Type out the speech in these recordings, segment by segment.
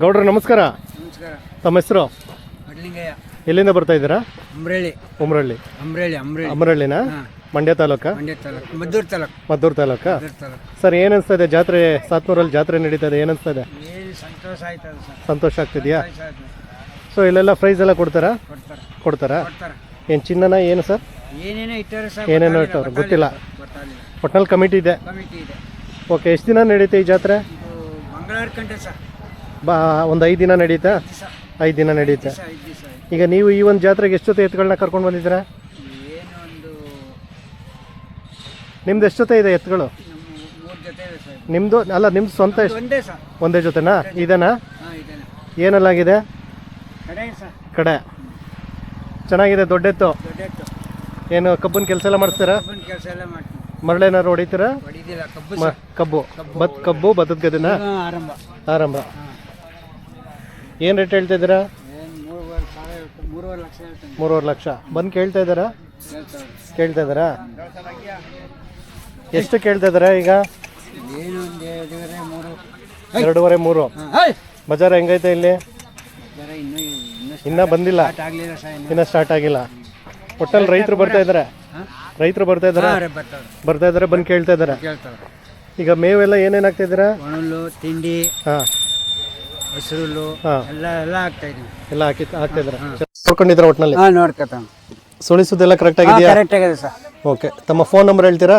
ಗೌಡ್ರ ನಮಸ್ಕಾರ. ನಮಸ್ಕಾರ. ತಮ್ಮ ಹೆಸರು? ಎಲ್ಲಿಂದ ಬರ್ತಾ ಇದ್ದೀರಾ? ಅಮ್ರಳ್ಳಿ ಉಮ್ರಳ್ಳಿ ಅಮ್ರಳ್ಳಿ ಅಮರಳ್ಳಿನ? ಹಾಂ. ಮಂಡ್ಯ ತಾಲೂಕ? ಮಂಡ್ಯ ತಾಲೂಕು. ಮದ್ದೂರು ತಾಲೂಕು. ಮದ್ದೂರು ತಾಲೂಕ? ಮದ್ದೂರು ತಾಲೂಕು. ಸರ್ ಏನಿಸ್ತಾ ಇದೆ? ಜಾತ್ರೆ ಸಾತ್ನೂರಲ್ಲಿ ಜಾತ್ರೆ ನಡೀತಾ ಇದೆ. ಏನಿಸ್ತಾ ಇದೆ? ಏನು ಸಂತೋಷ ಆಯ್ತದ ಸರ್. ಸಂತೋಷ ಆಗ್ತಿದೆಯಾ? ಸಂತೋಷ ಆಯ್ತು ಸೊ ಇಲ್ಲೆಲ್ಲ ಪ್ರೈಸ್ ಎಲ್ಲ ಕೊಡ್ತಾರಾ? ಕೊಡ್ತಾರೆ. ಕೊಡ್ತಾರಾ? ಕೊಡ್ತಾರೆ. ಏನು ಚಿನ್ನನ ಏನು ಸರ್? ಏನೇನೋ ಇಟ್ಟಾರೆ ಸರ್ ಏನೇನೋ ಇಟ್ಟವ್ರು ಗೊತ್ತಿಲ್ಲ. ಗೊತ್ತಾಗಲಿಲ್ಲ. ಒಟ್ನಲ್ಲಿ ಕಮಿಟಿ ಇದೆ. ಕಮಿಟಿ ಇದೆ. ಓಕೆ ಎಷ್ಟು ದಿನ ನಡೀತೆ ಈ ಜಾತ್ರೆ? ಇದು ಮಂಗಳವಾರ ಕಂಡೆ ಸರ್. ಬಾ ಒಂದು ಐದು ದಿನ ನಡೀತಾ? ದಿವಸ. ಐದು ದಿನ ದಿವಸ ಈಗ ನೀವು ಈ ಒಂದು ಜಾತ್ರೆಗೆ ಎಷ್ಟೊತ್ತೆ ಎತ್ತುಗಳನ್ನ ಕರ್ಕೊಂಡು ಬಂದಿದ್ದೀರಾ? ನಿಮ್ದು ಎಷ್ಟೊತ್ತೆ ಇದೆ ಎತ್ತುಗಳು ನಿಮ್ಮದು ಅಲ್ಲ ನಿಮ್ದು ಸ್ವಂತ ಒಂದೇ ಜೊತೆನಾ? ಇದೇನಾ? ಏನಲ್ಲಾಗಿದೆ? ಕಡೆ ಚೆನ್ನಾಗಿದೆ ದೊಡ್ಡೆತ್ತು? ದೊಡ್ಡ ಎತ್ತು ಏನು ಕಬ್ಬನ್ ಕೆಲಸ ಎಲ್ಲ ಮಾಡಿಸ್ತೀರಾ? ಮರಳೇನಾದ್ರು ಹೊಡಿತೀರಾ? ಕಬ್ಬು ಮ ಕಬ್ಬು. ಭತ್ತದ ಗದ್ದೆನಾ? ಆರಂಭ. ಆರಂಭ. ಏನು ರೇಟ್ ಹೇಳ್ತಾ ಇದ್ದೀರಾ? ಮೂರುವರೆ ಲಕ್ಷ ಬಂದು ಕೇಳ್ತಾ ಇದ್ದಾರಾ? ಕೇಳ್ತಾ ಇದ್ದಾರಾ? ಎಷ್ಟು ಕೇಳ್ತಾ ಇದ್ದಾರಾ ಈಗ? ಎರಡೂವರೆ ಮೂರು. ಬಜಾರ್ ಹೆಂಗೈತೆ ಇಲ್ಲಿ? ಇನ್ನ ಬಂದಿಲ್ಲ. ಇನ್ನು. ಸ್ಟಾರ್ಟ್ ಆಗಿಲ್ಲ. ಒಟ್ಟಲ್ಲಿ ರೈತರು ಬರ್ತಾ ಇದ್ದಾರೆ ರೈತರು ಬರ್ತಾ ಇದ್ದಾರೆ ಬರ್ತಾ ಇದ್ದಾರೆ ಬಂದು ಕೇಳ್ತಾ ಇದ್ದಾರೆ ಈಗ ಮೇವೆಲ್ಲ ಏನೇನು ಹಾಕ್ತಾ ಇದ್ದೀರಾ? ತಿಂಡಿ. ಹಾಂ. ಹಸಿರುಲು ಹಾಂ. ಎಲ್ಲ ಎಲ್ಲ ಹಾಕ್ತಾ ಇದೀವಿ ಎಲ್ಲ ಹಾಕಿ ಹಾಕ್ತಾ ಇದ್ದಾರೆ? ನೋಡ್ಕೊಂಡಿದ್ದೀರಾ ಒಟ್ಟಿನಲ್ಲಿ ಹಾಂ ನೋಡ್ಕೊತಾವ ಸುಳಿಸೋದೆಲ್ಲ ಕರೆಕ್ಟ್ ಆಗಿದೆಯಾ? ಕರೆಕ್ಟ್ ಆಗಿದೆ ಸರ್ ಓಕೆ ತಮ್ಮ ಫೋನ್ ನಂಬರ್ ಹೇಳ್ತೀರಾ?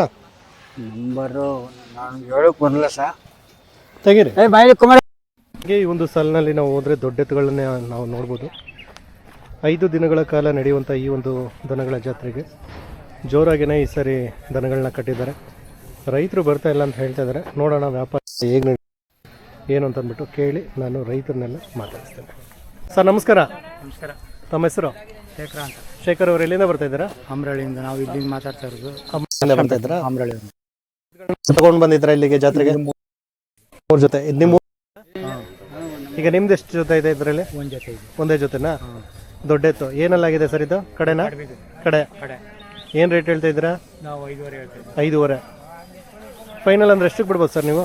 ನಂಬರು ನಾನು ಹೇಳಕ್ ಬರಲ್ಲ ಸರ್ ತೆಗೀರಿ. ಏ ಬಾಯಿ ಕುಮಾರ. ಹಾಗೆ ಈ ಒಂದು ಸಾಲಿನಲ್ಲಿ ನಾವು ಹೋದರೆ ದೊಡ್ಡ ಎತ್ತುಗಳನ್ನೇ ನಾವು ನೋಡ್ಬೋದು. ಐದು ದಿನಗಳ ಕಾಲ ನಡೆಯುವಂಥ ಈ ಒಂದು ದನಗಳ ಜಾತ್ರೆಗೆ ಜೋರಾಗಿನೇ ಈ ಸರಿ ದನಗಳನ್ನ ಕಟ್ಟಿದ್ದಾರೆ. ರೈತರು ಬರ್ತಾ ಇಲ್ಲ ಅಂತ ಹೇಳ್ತಾ ಇದ್ದಾರೆ. ನೋಡೋಣ ವ್ಯಾಪಾರ ಹೇಗೆ ನಡಿ ಏನು ಅಂತ ಅಂದ್ಬಿಟ್ಟು ಕೇಳಿ ನಾನು ರೈತರನ್ನೆಲ್ಲ ಮಾತಾಡಿಸ್ತೇನೆ. ಸರ್ ನಮಸ್ಕಾರ. ನಮಸ್ಕಾರ. ತಮ್ಮ ಹೆಸರು? ಶೇಖರ ಅಂತ. ಶೇಖರ್ ಅವರು ಎಲ್ಲಿಂದ ಬರ್ತಾ ಇದ್ದೀರಾ? ಅಮ್ರಳಿಯಿಂದ ನಾವು ಇಲ್ಲಿ ಮಾತಾಡ್ತಾ ಇರೋದು. ಬರ್ತಾ ಇದ್ದೀರಾ? ಅಮ್ರಳಿ ತಗೊಂಡು ಬಂದಿದ್ರಾ ಇಲ್ಲಿಗೆ ಜಾತ್ರೆಗೆ? ಮೂರು ಜೊತೆ. ಇದು ನಿಮ್ಮ ಈಗ ನಿಮ್ದು ಎಷ್ಟು ಜೊತೆ ಇದೆ ಇದರಲ್ಲಿ? ಒಂದು ಜೊತೆ ಇದೆ. ಒಂದೇ ಜೊತೆನಾ? ದೊಡ್ಡ ಎತ್ತು ಏನಲ್ಲಾಗಿದೆ ಸರ್ ಇದು? ಕಡೆನಾ? ಕಡೆ. ಕಡೆ. ಏನು ರೇಟ್ ಹೇಳ್ತಾ ಇದ್ದೀರಾ? ನಾವು ಐದೂವರೆ. ಫೈನಲ್ ಅಂದ್ರೆ ಎಷ್ಟಕ್ಕೆ ಬಿಡ್ಬೋದು ಸರ್ ನೀವು?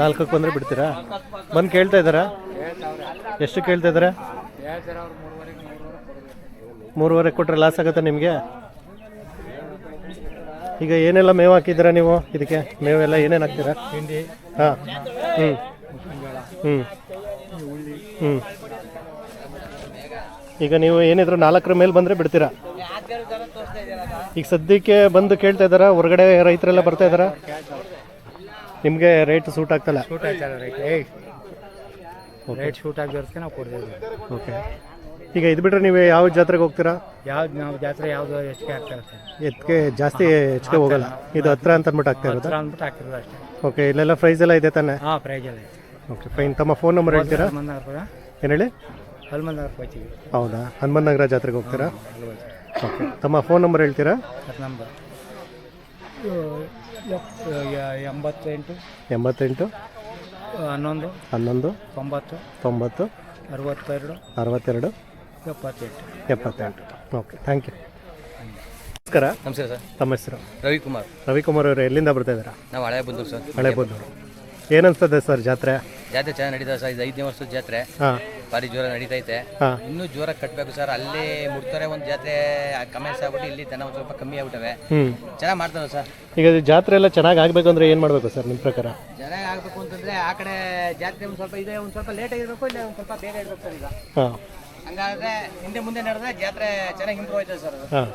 ನಾಲ್ಕಕ್ಕೆ ಬಂದರೆ ಬಿಡ್ತೀರಾ? ಬಂದು ಕೇಳ್ತಾ ಇದ್ದಾರಾ? ಎಷ್ಟು ಕೇಳ್ತಾ ಇದ್ದಾರೆ? ಮೂರುವರೆ ಕೊಟ್ರೆ ಮೂರುವರೆ ಕೊಟ್ಟರೆ ಲಾಸ್ ಆಗುತ್ತೆ ನಿಮಗೆ? ಈಗ ಏನೆಲ್ಲ ಮೇವು ಹಾಕಿದ್ದೀರಾ ನೀವು ಇದಕ್ಕೆ? ಮೇವೆಲ್ಲ ಏನೇನು ಹಾಕ್ತೀರಾ? ಹಿಂಡಿ ಹಾಂ. ಹ್ಞೂ ಹ್ಞೂ ಹ್ಞೂ ಈಗ ನೀವು ಏನಿದ್ರು ನಾಲ್ಕರ ಮೇಲೆ ಬಂದರೆ ಬಿಡ್ತೀರಾ? ಈಗ ಸದ್ಯಕ್ಕೆ ಬಂದು ಕೇಳ್ತಾ ಇದ್ದಾರಾ? ಹೊರಗಡೆ ರೈತರೆಲ್ಲ ಬರ್ತಾ ಇದ್ದಾರಾ? ನಿಮಗೆ ರೇಟ್ ಸೂಟ್ ಆಗ್ತಲ್ಲ? ಶೂಟ್ ಆಯ್ತಲ್ಲ ರೈಟ್ ಏಯ್ ರೇಟ್ ಶೂಟ್ ಆಗಿರೋದಕ್ಕೆ ನಾವು ಕೊಡ್ತೀವಿ ಓಕೆ ಈಗ ಇದು ಬಿಟ್ರೆ ನೀವು ಯಾವ ಜಾತ್ರೆಗೆ ಹೋಗ್ತೀರಾ? ಯಾವ್ದು ನಾವು ಜಾತ್ರೆ ಯಾವುದು ಹೆಚ್ಚಿಗೆ ಆಗ್ತಾ ಸರ್ ಎತ್ಗೆ ಜಾಸ್ತಿ ಹೆಚ್ಚಿಗೆ ಹೋಗಲ್ಲ. ಇದು ಹತ್ರ ಅಂತ ಅಂದ್ಬಿಟ್ಟು ಆಗ್ತಾ ಇರೋದು? ಹತ್ರ ಅಂದ್ಬಿಟ್ಟು ಹಾಕಿರೋದು ಅಷ್ಟೇ. ಓಕೆ ಇಲ್ಲೆಲ್ಲ ಪ್ರೈಸ್ ಎಲ್ಲ ಇದೆ ತಾನೆ? ಹಾಂ ಪ್ರೈಜ್ ಎಲ್ಲ ಓಕೆ ಫೈನ್ ತಮ್ಮ ಫೋನ್ ನಂಬರ್ ಹೇಳ್ತೀರಾ? ಹನುಮಂತ ಏನು ಹೇಳಿ? ಹನುಮಂತ ಹೋಗ್ತೀವಿ. ಹೌದಾ? ಹನುಮನ್ ನಗರ ಜಾತ್ರೆಗೆ ಹೋಗ್ತೀರಾ? ಓಕೆ ತಮ್ಮ ಫೋನ್ ನಂಬರ್ ಹೇಳ್ತೀರಾ? ನಂಬರ್. ಎಂಬತ್ತೆಂಟು ಎಂಬತ್ತೆಂಟು ಹನ್ನೊಂದು ಹನ್ನೊಂದು ತೊಂಬತ್ತು ತೊಂಬತ್ತು ಅರವತ್ತೆರಡು ಅರವತ್ತೆರಡು ಎಪ್ಪತ್ತೆಂಟು. ಎಪ್ಪತ್ತೆಂಟು. ಓಕೆ ಥ್ಯಾಂಕ್ ಯು ನಮಸ್ಕಾರ. ನಮಸ್ಕಾರ ಸರ್. ತಮ್ಮ ಹೆಸರು? ರವಿಕುಮಾರ್. ರವಿಕುಮಾರ್ ಅವರು ಎಲ್ಲಿಂದ ಬರ್ತಾ ಇದ್ದೀರಾ? ನಾವು ಹಳೆ ಬಂದೂರು ಸರ್. ಹಳೆ ಬಂದೂರು ಏನನ್ಸ್ತದೆ ಸರ್ ಜಾತ್ರೆ? ಜಾತ್ರೆ ಚೆನ್ನಾಗಿ ನಡೀತದೆ ಸರ್. ಇದು ಐದನೇ ವರ್ಷದ ಜಾತ್ರೆ. ಹಾಂ. ಭಾರಿ ಜೋರ ನಡೀತೈತೆ. ಹಾಂ. ಇನ್ನೂ ಜೋರ ಕಟ್ಟಬೇಕು ಸರ್. ಅಲ್ಲಿ ಮುಡ್ತಾರೆ ಒಂದು ಜಾತ್ರೆ ಕಮೆಂಟ್ಸ್ ಆಗ್ಬಿಟ್ಟು ಇಲ್ಲಿ ದನ ಒಂದು ಸ್ವಲ್ಪ ಕಮ್ಮಿ ಆಗ್ಬಿಟ್ಟವೆ. ಹ್ಞೂ ಚೆನ್ನಾಗಿ ಮಾಡ್ತಾರೆ ಸರ್. ಈಗ ಇದು ಜಾತ್ರೆ ಎಲ್ಲ ಚೆನ್ನಾಗಿ ಆಗಬೇಕು ಅಂದ್ರೆ ಏನು ಮಾಡಬೇಕು ಸರ್ ನಿಮ್ಮ ಪ್ರಕಾರ? ಚೆನ್ನಾಗಿ ಆಗಬೇಕು ಅಂತಂದ್ರೆ ಆ ಕಡೆ ಜಾತ್ರೆ ಒಂದು ಸ್ವಲ್ಪ ಇದೆ ಒಂದು ಸ್ವಲ್ಪ ಲೇಟ್ ಆಗಿರ್ಬೇಕು ಇಲ್ಲ ಒಂದು ಸ್ವಲ್ಪ ಬೇಗ ಇರ್ಬೇಕು ಸರ್ ಈಗ. ಹಾಂ. ಹಂಗಾದ್ರೆ ಹಿಂದೆ ಮುಂದೆ ನಡೆದ್ರೆ ಜಾತ್ರೆ ಚೆನ್ನಾಗಿ ಇಂಪ್ರೂವ್ ಆಯ್ತದೆ ಸರ್ ಅದು. ಹಾಂ.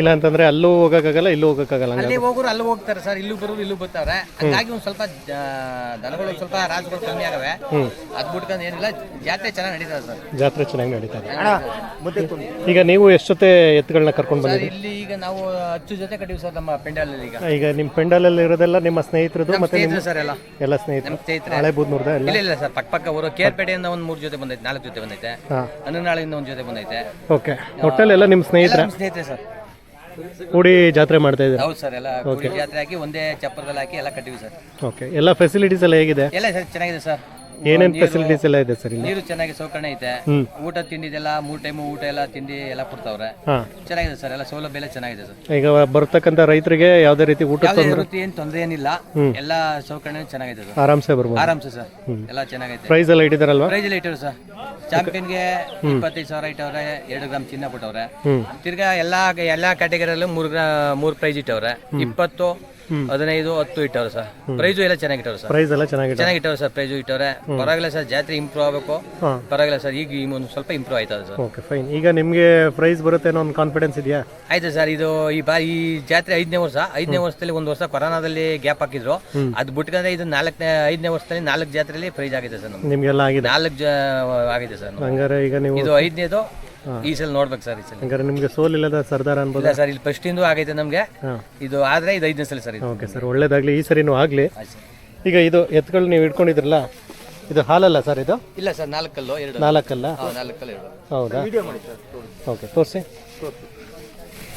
ಇಲ್ಲ ಅಂತಂದ್ರೆ ಅಲ್ಲೂ ಹೋಗಕ್ಕಾಗಲ್ಲ ಇಲ್ಲೂ ಹೋಗಕ್ಕಾಗಲ್ಲ ಅಲ್ಲಿ ಹೋಗೋರು ಅಲ್ಲಿ ಹೋಗ್ತಾರೆ ಸರ್ ಇಲ್ಲೂ ಬರೋರು ಇಲ್ಲೂ ಬರ್ತಾರೆ. ಹಾಗಾಗಿ ಒಂದು ಸ್ವಲ್ಪ ದನಗಳು ಸ್ವಲ್ಪ ರಾಜಗಳು ಕಮ್ಮಿ ಆಗವೆ. ಅದ್ ಬಿಟ್ಕೊಂಡು ಏನಿಲ್ಲ ಜಾತ್ರೆ ಚೆನ್ನಾಗಿ ನಡೀತದೆ ಸರ್. ಜಾತ್ರೆ ಚೆನ್ನಾಗಿ ನಡೀತಾ ಇದೆ ಈಗ ನೀವು ಎಷ್ಟು ಜೊತೆ ಎತ್ತುಗಳನ್ನ ಕರ್ಕೊಂಡು ಸರ್ ಬಂದಿದ್ದೀರಿ? ಇಲ್ಲಿ ಈಗ ನಾವು ಹತ್ತು ಜೊತೆ ಕಟ್ಟಿವಿ ಸರ್ ನಮ್ಮ ಪೆಂಡಾಲಲ್ಲಿ ಈಗ. ಈಗ ನಿಮ್ಮ ಪೆಂಡಲಲ್ಲಿ ಇರೋದೆಲ್ಲ ನಿಮ್ಮ ಸ್ನೇಹಿತರದು ಮತ್ತೆ ನಿಮ್ಮ ಸ್ನೇಹಿತರು ಸರ್ ಎಲ್ಲ. ಎಲ್ಲ ಸ್ನೇಹಿತರು? ನಮ್ಮ ಸ್ನೇಹಿತರೆ ಹಳೆ ಬೂದ್ನೂರ್ದ ಎಲ್ಲ? ಇಲ್ಲ ಇಲ್ಲ ಸರ್ ಪಕ್ಕ ಪಕ್ಕ ಅವರು ಕೇರ್ಪೇಟೆಯಿಂದ ಒಂದು ಮೂರು ಜೊತೆ ಬಂದೈತೆ ನಾಲ್ಕು ಜೊತೆ ಬಂದೈತೆ. ಹಾಂ. ಹನ್ನನಾಳಿಂದ ಒಂದು ಜೊತೆ ಬಂದೈತೆ. ಓಕೆ ಒಟ್ಟಲ್ಲಿ ಎಲ್ಲ ನಿಮ್ಮ ಸ್ನೇಹಿತರ? ನಮ್ಮ ಸ್ನೇಹಿತರೆ ಸರ್. ಕೂಡಿ ಜಾತ್ರೆ ಮಾಡ್ತಾ ಇದ್ದೀರಾ? ಹೌದು ಸರ್ ಎಲ್ಲ ಕೂಡಿ ಜಾತ್ರೆ ಹಾಕಿ ಒಂದೇ ಚಪ್ಪರದಲ್ಲಿ ಹಾಕಿ ಎಲ್ಲ ಕಟ್ಟಿವಿ ಸರ್. ಓಕೆ ಎಲ್ಲ ಫೆಸಿಲಿಟೀಸ್ ಎಲ್ಲ ಹೇಗಿದೆ? ಎಲ್ಲ ಸರ್ ಚೆನ್ನಾಗಿದೆ ಸರ್. ಏನೇನು ಫೆಸಿಲಿಟೀಸ್ ಎಲ್ಲ ಇದೆ ಸರ್ ಇಲ್ಲಿ? ನೀರು ಚೆನ್ನಾಗಿ ಸೌಕರ್ಯ ಐತೆ. ಊಟ ಊಟ ತಿಂಡಿದೆಲ್ಲ ಮೂರ್ ಟೈಮ್ ಊಟ ಎಲ್ಲ ತಿಂಡಿ ಎಲ್ಲ ಕೊಡ್ತಾವ್ರೆ. ಹಾಂ. ಚೆನ್ನಾಗಿದೆ ಸರ್ ಎಲ್ಲ ಸೌಲಭ್ಯ ಎಲ್ಲ ಚೆನ್ನಾಗಿದೆ ಸರ್. ಈಗ ಬರ್ತಕ್ಕಂಥ ರೈತರಿಗೆ ಯಾವುದೇ ರೀತಿ ಊಟ ಯಾವುದೇ ವೃತ್ತಿ ಏನು ತೊಂದರೆ ಏನಿಲ್ಲ. ಎಲ್ಲ ಸೌಕರ್ಯ ಚೆನ್ನಾಗಿದೆ ಸರ್. ಆರಾಮ್ಸೆ ಬರ್ಬೋದು. ಆರಾಮ್ಸೆ ಸರ್. ಎಲ್ಲ ಚೆನ್ನಾಗೈತೆ. ಪ್ರೈಸ್ ಎಲ್ಲ ಇಟ್ಟಿದಾರಲ್ವಾ ಪ್ರೈಸ್ ಎಲ್ಲ ಇಟ್ಟರು ಸರ್. ಚಾಂಪಿಯನ್ಗೆ ಇಪ್ಪತ್ತೈದು ಸಾವಿರ ಇಟ್ಟವ್ರೆ ಎರಡು ಗ್ರಾಮ್ ಚಿನ್ನ ಕೊಟ್ಟವ್ರೆ. ಹ್ಮ್. ತಿರ್ಗಾ ಎಲ್ಲಾ ಎಲ್ಲಾ ಕ್ಯಾಟಗರಿಯಲ್ಲೂ ಮೂರು ಗ್ರಾ ಮೂರು ಪ್ರೈಸ್ ಇಟ್ಟವ್ರೆ. ಇಪ್ಪತ್ತು ಹದಿನೈದು ಹತ್ತು ಇಟ್ಟವ್ರು ಸರ್. ಪ್ರೈಸು ಎಲ್ಲ ಚೆನ್ನಾಗಿಟ್ಟವ್ರು ಸರ್. ಪ್ರೈಸ್ ಎಲ್ಲ ಚೆನ್ನಾಗಿ ಚೆನ್ನಾಗಿಟ್ಟವ್ರೆ ಸರ್ ಪ್ರೈಸು ಇಟ್ಟವ್ರೆ. ಪರವಾಗಿಲ್ಲ ಸರ್ ಜಾತ್ರೆ ಇಂಪ್ರೂವ್ ಆಗಬೇಕು. ಪರವಾಗಿಲ್ಲ ಸರ್ ಈಗ ಒಂದು ಸ್ವಲ್ಪ ಇಂಪ್ರೂವ್ ಆಯ್ತದೆ ಸರ್. ಓಕೆ ಫೈನ್ ಈಗ ನಿಮಗೆ ಪ್ರೈಸ್ ಬರುತ್ತೆ ಅನ್ನೋ ಒಂದು ಕಾನ್ಫಿಡೆನ್ಸ್ ಇದೆಯಾ? ಆಯ್ತು ಸರ್ ಇದು ಈ ಬಾ ಈ ಜಾತ್ರೆ ಐದನೇ ವರ್ಷ. ಐದನೇ ವರ್ಷದಲ್ಲಿ ಒಂದು ವರ್ಷ ಕೊರೋನಾದಲ್ಲಿ ಗ್ಯಾಪ್ ಹಾಕಿದ್ರು. ಅದು ಬಿಟ್ಕೊಂಡ್ರೆ ಇದು ನಾಲ್ಕನೇ ಐದನೇ ವರ್ಷದಲ್ಲಿ ನಾಲ್ಕು ಜಾತ್ರೆಯಲ್ಲಿ ಪ್ರೈಸ್ ಆಗಿದೆ ಸರ್ ನಮ್ಗೆ ನಿಮಗೆಲ್ಲ ಆಗಿದೆ? ನಾಲ್ಕು ಜ ಆಗಿದೆ ಸರ್. ಹಂಗಾರೆ ಈಗ ನೀವು ಇದು ಐದನೇದು ಈ ಸಲ ನೋಡ್ಬೇಕು ಸರ್ ಈ ಸಲ ಹಂಗಾರೆ ನಿಮಗೆ ಸೋಲಿಲ್ಲದ ಸರ್ದಾರ್ ಅನ್ಬೋದು? ಇಲ್ಲ ಸರ್ ಇಲ್ಲಿ ಫಸ್ಟ್ ಇಂದು ಆಗೈತೆ ನಮ್ಗೆ. ಇದು ಆದ್ರೆ ಇದು ಐದನೇ ಸಲ ಸರ್ ಇದು. ಓಕೆ ಸರ್ ಒಳ್ಳೇದಾಗಲಿ ಈ ಸರಿನೂ ಆಗಲಿ. ಆಯ್ತು ಸರ್. ಈಗ ಇದು ಎತ್ಗಳು ನೀವು ಇಟ್ಕೊಂಡಿದ್ರಲ್ಲ ಇದು ಹಾಲಲ್ಲ ಸರ್ ಇದು? ಇಲ್ಲ ಸರ್ ನಾಲ್ಕಲ್ಲು ಎರಡು ನಾಲ್ಕಲ್ಲ? ಹಾ, ನಾಲ್ಕಲ್ಲು ಎರಡು ಹೌದಾ? ಓಕೆ ತೋರಿಸಿ.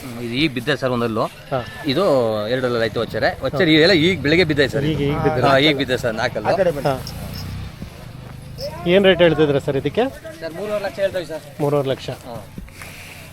ಹ್ಮ್, ಇದು ಈಗ ಬಿದ್ದೆ ಸರ್ ಒಂದಲ್ಲು. ಹಾಂ. ಇದು ಎರಡಲ್ಲ ಆಯ್ತು ವಚ್ಚರೆ ವಚ್ಚರೆ ಎಲ್ಲ ಈಗ ಬೆಳಿಗ್ಗೆ ಬಿದ್ದೆ ಸರ್ ಈಗ ಈಗ ಬಿದ್ದೆ ಸರ್ ನಾಲ್ಕಲ್ಲ. ಹಾಂ. ಏನು ರೇಟ್ ಹೇಳ್ತಿದ್ರ ಸರ್ ಇದಕ್ಕೆ? ಸರ್ ಮೂರುವರೆ ಲಕ್ಷ ಹೇಳ್ತೇವೆ ಸರ್. ಮೂರುವರೆ ಲಕ್ಷ. ಹಾಂ.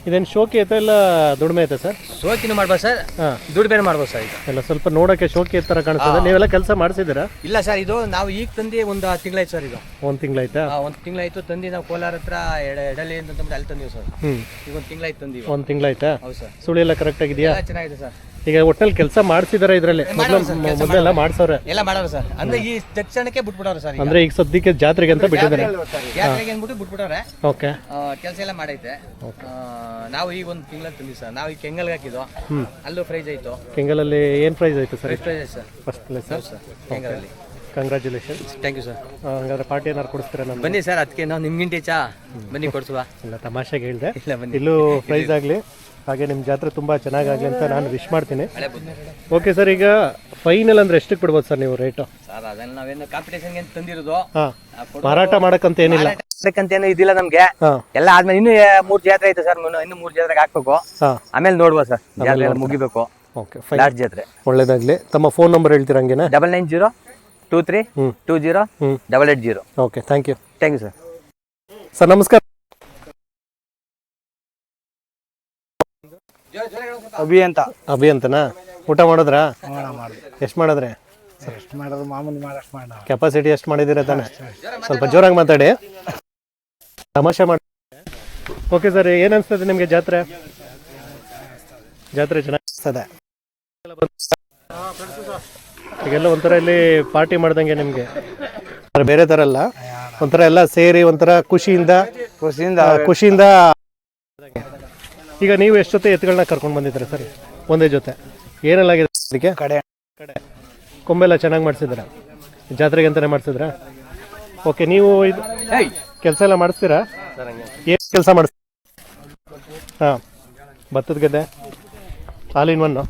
ಇದೇನು ಶೋಕಿ ಐತೆ ಇಲ್ಲ ದುಡಿಮೆ ಐತೆ ಸರ್? ಸೋಕಿನ ಮಾಡ್ಬೋದು ಸರ್. ಹಾಂ. ದುಡ್ಡು ಬೇರೆ ಮಾಡ್ಬೋದು ಸರ್ ಇಲ್ಲ ಸ್ವಲ್ಪ ನೋಡೋಕೆ ಶೋಕಿ ಥರ ಕಾಣಿಸ್ತದೆ ನೀವೆಲ್ಲ ಕೆಲಸ ಮಾಡಿಸಿದ್ದೀರಾ? ಇಲ್ಲ ಸರ್ ಇದು ನಾವು ಈಗ ತಂದು ಒಂದು ತಿಂಗಳಾಯ್ತು ಸರ್ ಇದು. ಒಂದು ತಿಂಗಳಾಯ್ತಾ? ಒಂದು ತಿಂಗಳಾಯ್ತು ತಂದು ನಾವು ಕೋಲಾರ ಹತ್ರ ಎಡ ಎಡಲಿ ಅಂತಂದ್ರೆ ಅಲ್ಲಿ ತಂದೀವಿ ಸರ್. ಹ್ಞೂ ಈಗ ಒಂದು ತಿಂಗಳಾಯ್ತು ತಂದೀವಿ. ಒಂದು ತಿಂಗಳಾಯ್ತಾ? ಹೌದು ಸರ್. ಸುಳಿ ಎಲ್ಲ ಕರೆಕ್ಟಾಗಿದೆಯಾ ಎಲ್ಲ ಚೆನ್ನಾಗಿದೆ ಸರ್. ಈಗ ಒಟ್ಟಲ್ಲಿ ಕೆಲಸ ಮಾಡಿಸಿದಾರೆ ಇದರಲ್ಲಿ. ಮೊದಲು ಮೊದಲೆಲ್ಲ ಮಾಡಿಸೋರೆ ಎಲ್ಲ ಮಾಡೋರು ಸರ್. ಅಂದ್ರೆ ಈ ತಕ್ಷಣಕ್ಕೆ ಬಿಟ್ಬಿಡೋರು ಸರ್ ಅಂದ್ರೆ ಈಗ ಸದ್ಯಕ್ಕೆ ಜಾತ್ರೆಗೆ ಅಂತ ಬಿಟ್ಟಿದ್ದಾರೆ. ಜಾತ್ರೆಗೆ ಅಂದ್ಬಿಟ್ಟು ಬಿಟ್ಬಿಟ್ಟವ್ರೆ. ಓಕೆ. ಕೆಲಸ ಎಲ್ಲ ಮಾಡೈತೆ. ನಾವು ಈಗ ಒಂದು ತಿಂಗಳ ತಿಂದಿ ಸರ್. ನಾವು ಈಗ ಕೆಂಗಲ್ಗೆ ಹಾಕಿದ್ವು. ಅಲ್ಲೂ ಪ್ರೈಸ್ ಆಯ್ತು. ಕೆಂಗಲಲ್ಲಿ ಏನ್ ಪ್ರೈಸ್ ಆಯ್ತು sir? Prize sir. First place sir. ಕೆಂಗಲಲ್ಲಿ. Congratulation thank you sir ಹಂಗಾದ್ರೆ ಪಾರ್ಟಿ ಏನಾರು ಕೊಡಿಸ್ತೀರಾ ನಾನು ಬನ್ನಿ ಸರ್ ಅದಕ್ಕೆ ನಾವು ನಿಮ್ಗಿಂಟೆ ಚಾ. ಬನ್ನಿ ಕೊಡಿಸುವ. ಇಲ್ಲ ತಮಾಷೆಗೆ ಹೇಳಿದೆ. ಇಲ್ಲ ಬನ್ನಿ. ಇಲ್ಲೂ ಪ್ರೈಸ್ ಆಗಲಿ. ಹಾಗೆ ನಿಮ್ಮ ಜಾತ್ರೆ ತುಂಬ ಚೆನ್ನಾಗಾಗಲಿ ಅಂತ ನಾನು ವಿಶ್ ಮಾಡ್ತೀನಿ. ಓಕೆ ಸರ್ ಈಗ ಫೈನಲ್ ಅಂದ್ರೆ ಎಷ್ಟಕ್ಕೆ ಬಿಡ್ಬೋದು ಸರ್ ನೀವು ರೇಟು ಸರ್ ಅದನ್ನ ನಾವೇನು ಕಾಂಪಿಟೇಷನ್ಗೆ ಅಂತ ತಂದಿರೋದು. ಹಾಂ. ಮಾರಾಟ ಮಾಡಕ್ಕಂತ ಏನಿಲ್ಲ. ಏನು ಇದಿಲ್ಲ ನಮ್ಗೆ. ಹಾಂ. ಎಲ್ಲ ಆದ್ಮೇಲೆ ಇನ್ನು ಮೂರ್ ಜಾತ್ರೆ ಐತೆ ಸರ್ ಇನ್ನು ಮೂರ್ ಜಾತ್ರೆಗೆ ಹಾಕ್ಬೇಕು. ಹಾಂ. ಆಮೇಲೆ ನೋಡುವ ಸರ್ ಜಾತ್ರೆ ಎಲ್ಲ ಮುಗಿಬೇಕು. ಓಕೆ ಫೈನ್ ಲಾಸ್ಟ್ ಜಾತ್ರೆ. ಒಳ್ಳೇದಾಗಲಿ. ತಮ್ಮ ಫೋನ್ ನಂಬರ್ ಹೇಳ್ತೀರಾ ಹಂಗೇನೆ? Double nine zero two three two zero double eight zero okay thank you thank you sir sir ನಮಸ್ಕಾರ. ಅಭಿ ಅಂತ. ಅಭಿ ಅಂತನಾ? ಊಟ ಮಾಡಿದ್ರಾ? ಎಷ್ಟು ಮಾಡಿದ್ರೆ? ಎಷ್ಟು ಮಾಡೋದು ಮಾಮೂಲಿ ಮಾಡಷ್ಟು ಮಾಡ ಕೆಪಾಸಿಟಿ ಎಷ್ಟು ಮಾಡಿದಿರ ತಾನೆ? ಸ್ವಲ್ಪ ಜೋರಾಗಿ ಮಾತಾಡಿ. ತಮಾಷೆ ಮಾಡಿ. ಓಕೆ ಸರ್ ಏನು ಅನಿಸ್ತದೆ ನಿಮಗೆ ಜಾತ್ರೆ? ಜಾತ್ರೆ ಚೆನ್ನಾಗಿ ಈಗೆಲ್ಲ ಒಂಥರ ಇಲ್ಲಿ ಪಾರ್ಟಿ ಮಾಡ್ದಂಗೆ ನಿಮಗೆ. ಬೇರೆ ತರ ಅಲ್ಲ? ಒಂಥರ ಎಲ್ಲ ಸೇರಿ ಒಂಥರ ಖುಷಿಯಿಂದ ಖುಷಿಯಿಂದ ಖುಷಿಯಿಂದ ಈಗ ನೀವು ಎಷ್ಟು ಜೊತೆ ಎತ್ತುಗಳನ್ನ ಕರ್ಕೊಂಡು ಬಂದಿದ್ದೀರಾ ಸರ್? ಒಂದೇ ಜೊತೆ. ಏನೆಲ್ಲ ಆಗಿದೆ ಅದಕ್ಕೆ ಕಡೆ. ಕಡೆ. ಕೊಂಬೆಲ್ಲ ಚೆನ್ನಾಗಿ ಮಾಡಿಸಿದ್ರ ಜಾತ್ರೆಗೆ ಅಂತಾನೆ ಮಾಡಿಸಿದ್ರಾ ಓಕೆ ನೀವು ಇದು ಕೆಲಸ ಎಲ್ಲ ಮಾಡಿಸ್ತೀರಾ? ಏನು ಕೆಲಸ ಮಾಡಿಸ್ ಹಾಂ ಭತ್ತದ ಗದ್ದೆ. ಹಾಲಿನ ಒನ್ನು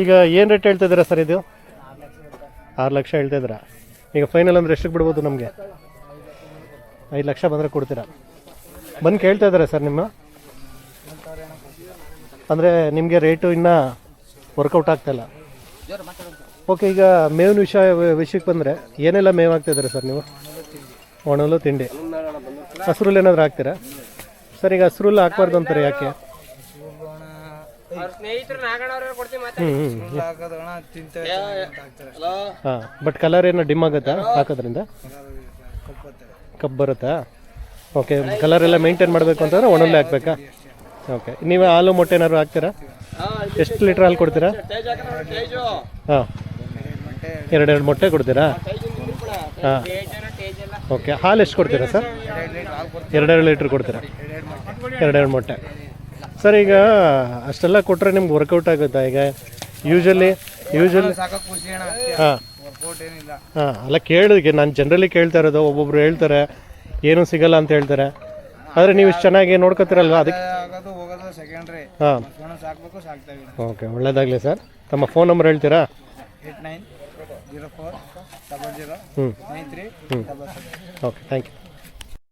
ಈಗ ಏನು ರೇಟ್ ಹೇಳ್ತಿದ್ದೀರಾ ಸರ್ ಇದು? ಆರು ಲಕ್ಷ ಹೇಳ್ತಿದ್ದೀರಾ ಈಗ ಫೈನಲ್ ಅಂದ್ರೆ ಎಷ್ಟಕ್ಕೆ ಬಿಡ್ಬೋದು ನಮಗೆ? ಐದು ಲಕ್ಷ ಬಂದರೆ ಕೊಡ್ತೀರಾ? ಬಂದು ಕೇಳ್ತಾ ಇದ್ದಾರೆ ಸರ್ ನಿಮ್ಮ? ಅಂದರೆ ನಿಮಗೆ ರೇಟು ಇನ್ನೂ ವರ್ಕೌಟ್ ಆಗ್ತಾಯಿಲ್ಲ ಓಕೆ ಈಗ ಮೇವಿನ ವಿಷಯ ವಿಷಯಕ್ಕೆ ಬಂದರೆ ಏನೆಲ್ಲ ಮೇವು ಇದ್ದಾರೆ ಸರ್ ನೀವು? ಒಣಲು ತಿಂಡಿ. ಹಸ್ರಲ್ಲಿ ಏನಾದರೂ ಹಾಕ್ತೀರಾ? ಸರ್ ಈಗ ಹಸ್ರಲ್ಲಿ ಹಾಕ್ಬಾರ್ದು ಅಂತಾರೆ ಯಾಕೆ? ಹ್ಞೂ ಹ್ಞೂ ಹಾಂ ಬಟ್ ಕಲರ್ ಏನೋ ಡಿಮ್ ಆಗುತ್ತಾ ಹಾಕೋದ್ರಿಂದ? ಕಬ್ಬು ಬರುತ್ತಾ? ಓಕೆ ಕಲರ್ ಎಲ್ಲ ಮೇಂಟೈನ್ ಮಾಡಬೇಕು ಅಂತಂದ್ರೆ ಒಣಲ್ಲೇ ಹಾಕ್ಬೇಕಾ? ಓಕೆ ನೀವು ಹಾಲು ಮೊಟ್ಟೆ ಏನಾದ್ರು ಹಾಕ್ತೀರಾ? ಎಷ್ಟು ಲೀಟ್ರ್ ಹಾಲು ಕೊಡ್ತೀರಾ? ಹಾಂ. ಎರಡೆರಡು ಮೊಟ್ಟೆ ಕೊಡ್ತೀರಾ? ಹಾಂ. ಓಕೆ ಹಾಲು ಎಷ್ಟು ಕೊಡ್ತೀರಾ ಸರ್? ಎರಡೆರಡು ಲೀಟ್ರ್ ಕೊಡ್ತೀರಾ? ಎರಡೆರಡು ಮೊಟ್ಟೆ. ಸರ್ ಈಗ ಅಷ್ಟೆಲ್ಲ ಕೊಟ್ಟರೆ ನಿಮ್ಗೆ ವರ್ಕೌಟ್ ಆಗುತ್ತಾ ಈಗ? ಯೂಶಲಿ ಯೂಶಲಿ ಹಾಂ. ಹಾಂ ಅಲ್ಲ ಕೇಳಿದ್ಗೆ ನಾನು ಜನರಲಿ ಕೇಳ್ತಾ ಇರೋದು ಒಬ್ಬೊಬ್ರು ಹೇಳ್ತಾರೆ ಏನೂ ಸಿಗಲ್ಲ ಅಂತ ಹೇಳ್ತಾರೆ. ಆದರೆ ನೀವು ಇಷ್ಟು ಚೆನ್ನಾಗಿ ನೋಡ್ಕೊತೀರಲ್ವ? ಅದಕ್ಕೆ ಆಗೋದು ಹೋಗೋದು ಸೆಕೆಂಡ್ರಿ ಹಾಂ. ಸಾಕ್ಬೇಕು ಸಾಕ್ತಾ ಇದ್ದೀನಿ ಓಕೆ ಒಳ್ಳೇದಾಗಲಿ ಸರ್. ತಮ್ಮ ಫೋನ್ ನಂಬರ್ ಹೇಳ್ತೀರಾ? Eight nine zero four double zero ಹ್ಞೂ ನೈನ್ ತ್ರೀ ಹ್ಞೂ ಡಬಲ್ ಓಕೆ ಥ್ಯಾಂಕ್ ಯು